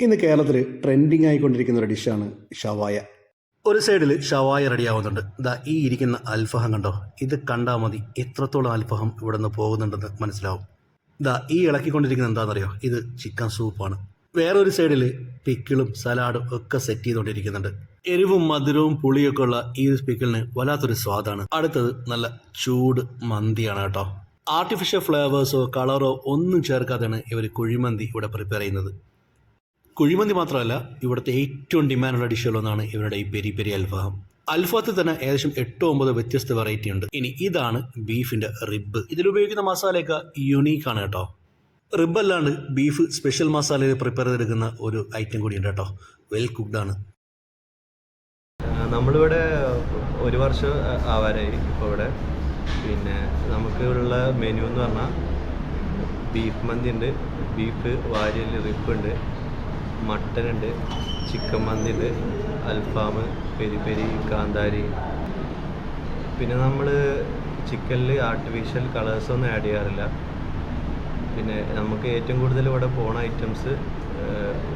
ഇന്ന് കേരളത്തിൽ ട്രെൻഡിങ് ആയിക്കൊണ്ടിരിക്കുന്ന ഒരു ഡിഷാണ് ഷവായ. ഒരു സൈഡിൽ ഷവായ റെഡിയാവുന്നുണ്ട് ദാ ഈ ഇരിക്കുന്ന അൽഫഹം കണ്ടോ? ഇത് കണ്ടാൽ മതി എത്രത്തോളം അൽഫഹം ഇവിടെ നിന്ന് പോകുന്നുണ്ടെന്ന് മനസ്സിലാവും. ദാ ഈ ഇളക്കിക്കൊണ്ടിരിക്കുന്നത് എന്താണെന്നറിയോ? ഇത് ചിക്കൻ സൂപ്പാണ് വേറൊരു സൈഡിൽ പിക്കിളും സലാഡും ഒക്കെ സെറ്റ് ചെയ്തുകൊണ്ടിരിക്കുന്നുണ്ട് എരിവും മധുരവും പുളിയൊക്കെ ഉള്ള ഈ പിക്കിളിന് വല്ലാത്തൊരു സ്വാദാണ്. അടുത്തത് നല്ല ചൂട് മന്തിയാണ് കേട്ടോ. ആർട്ടിഫിഷ്യൽ ഫ്ലേവേഴ്സോ കളറോ ഒന്നും ചേർക്കാതെയാണ് ഇവർ കുഴിമന്തി ഇവിടെ പ്രിപ്പയർ ചെയ്യുന്നത്. കുഴിമന്തി മാത്രമല്ല ഇവിടുത്തെ ഏറ്റവും ഡിമാൻഡുള്ള ഡിഷുകളൊന്നാണ് ഇവരുടെ ഈ പെരി പെരി അൽഫാം. അൽഫാത്തിൽ തന്നെ ഏകദേശം എട്ടോ ഒമ്പത് വ്യത്യസ്ത വെറൈറ്റി ഉണ്ട്. ഇനി ഇതാണ് ബീഫിന്റെ റിബ്. ഇതിലുപയോഗിക്കുന്ന മസാലയൊക്കെ ആണ് കേട്ടോ. റിബ് അല്ലാണ്ട് ബീഫ് സ്പെഷ്യൽ മസാലയിൽ പ്രിപ്പയർ ചെയ്തെടുക്കുന്ന ഒരു ഐറ്റം കൂടിയുണ്ട് കേട്ടോ. വെൽ കുക്ക്ഡ് ആണ്. നമ്മളിവിടെ ഒരു വർഷം ആവാറായി ഇപ്പോൾ ഇവിടെ. പിന്നെ നമുക്ക് ഉള്ള മെനു എന്ന് പറഞ്ഞാൽ ബീഫ് മന്തി ഉണ്ട് ബീഫ് വാരിയൽ റിപ്പ് ഉണ്ട്. മട്ടൻ ഉണ്ട് ചിക്കൻ മന്തി ഉണ്ട് അൽഫാം പെരി പെരി കാന്താരി. പിന്നെ നമ്മൾ ചിക്കനിൽ ആർട്ടിഫിഷ്യൽ കളേഴ്സൊന്നും ആഡ് ചെയ്യാറില്ല. പിന്നെ നമുക്ക് ഏറ്റവും കൂടുതൽ ഇവിടെ പോണ ഐറ്റംസ്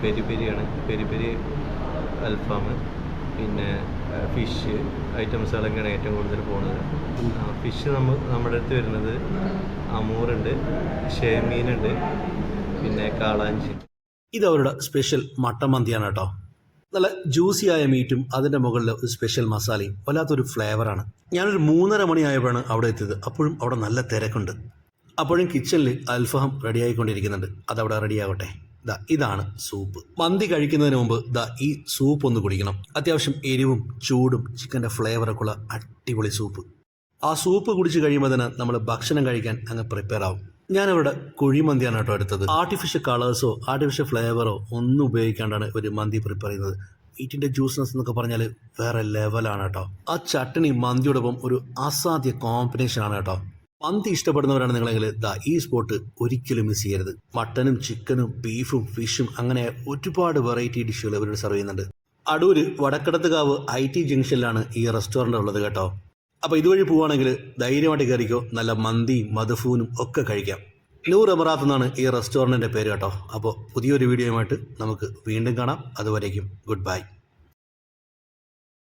പെരി പെരിയാണ്. പെരി പെരി അൽഫാം പിന്നെ ഫിഷ് ഐറ്റംസുകളൊക്കെയാണ് ഏറ്റവും കൂടുതൽ പോകുന്നത് ഫിഷ് നമ്മ നമ്മുടെ അടുത്ത് വരുന്നത് അമൂറുണ്ട് ഷേമീനുണ്ട് പിന്നെ കാളാഞ്ചി. ഇത് അവരുടെ സ്പെഷ്യൽ മട്ടൻ മന്തിയാണ് കേട്ടോ നല്ല ജ്യൂസിയായ മീറ്റും അതിന്റെ മുകളിൽ ഒരു സ്പെഷ്യൽ മസാലയും വല്ലാത്തൊരു ഫ്ലേവറാണ് ഞാനൊരു മൂന്നര മണിയായപ്പോഴാണ് അവിടെ എത്തിയത്. അപ്പോഴും അവിടെ നല്ല തിരക്കുണ്ട്. അപ്പോഴും കിച്ചണിൽ അൽഫഹം റെഡിയായിക്കൊണ്ടിരിക്കുന്നുണ്ട് അതവിടെ റെഡിയാവട്ടെ ദാ ഇതാണ് സൂപ്പ് മന്തി കഴിക്കുന്നതിന് മുമ്പ് ദാ ഈ സൂപ്പ് ഒന്ന് കുടിക്കണം. അത്യാവശ്യം എരിവും ചൂടും ചിക്കന്റെ ഫ്ലേവറൊക്കെ ഉള്ള അടിപൊളി സൂപ്പ് ആ സൂപ്പ് കുടിച്ച് കഴിയുമ്പോൾ തന്നെ നമ്മൾ ഭക്ഷണം കഴിക്കാൻ അങ്ങ് പ്രിപ്പയർ ആവും. ഞാനിവിടെ കുഴിമന്തിയാണ് കേട്ടോ എടുത്തത്. ആർട്ടിഫിഷ്യൽ കളേഴ്സോ ആർട്ടിഫിഷ്യൽ ഫ്ലേവറോ ഒന്നും ഉപയോഗിക്കാണ്ടാണ് ഒരു മന്തി പ്രിപ്പയർ ചെയ്യുന്നത് മീറ്റിന്റെ ജ്യൂസ്നെസ് എന്നൊക്കെ പറഞ്ഞാൽ വേറെ ലെവലാണ് കേട്ടോ. ആ ചട്ടണി മന്തിയോടൊപ്പം ഒരു അസാധ്യ കോമ്പിനേഷൻ ആണ് കേട്ടോ. മന്തി ഇഷ്ടപ്പെടുന്നവരാണ് നിങ്ങളെങ്കിൽ ദാ ഈ സ്പോട്ട് ഒരിക്കലും മിസ് ചെയ്യരുത്. മട്ടനും ചിക്കനും ബീഫും ഫിഷും അങ്ങനെ ഒരുപാട് വെറൈറ്റി ഡിഷുകൾ ഇവരോട് സെർവ് ചെയ്യുന്നുണ്ട്. അടൂര് വടക്കടത്തുകാവ് ഐ ടി ജംഗ്ഷനിലാണ് ഈ റെസ്റ്റോറന്റ് ഉള്ളത് കേട്ടോ. അപ്പോൾ ഇതുവഴി പോവുകയാണെങ്കിൽ ധൈര്യമായിട്ട് കയറിക്കോ നല്ല മന്തിയും മധുഫൂനും ഒക്കെ കഴിക്കാം. നൂർ എമറാത്ത് എന്നാണ് ഈ റെസ്റ്റോറന്റിന്റെ പേര് കേട്ടോ. അപ്പോൾ പുതിയൊരു വീഡിയോയുമായിട്ട് നമുക്ക് വീണ്ടും കാണാം. അതുവരേക്കും ഗുഡ് ബൈ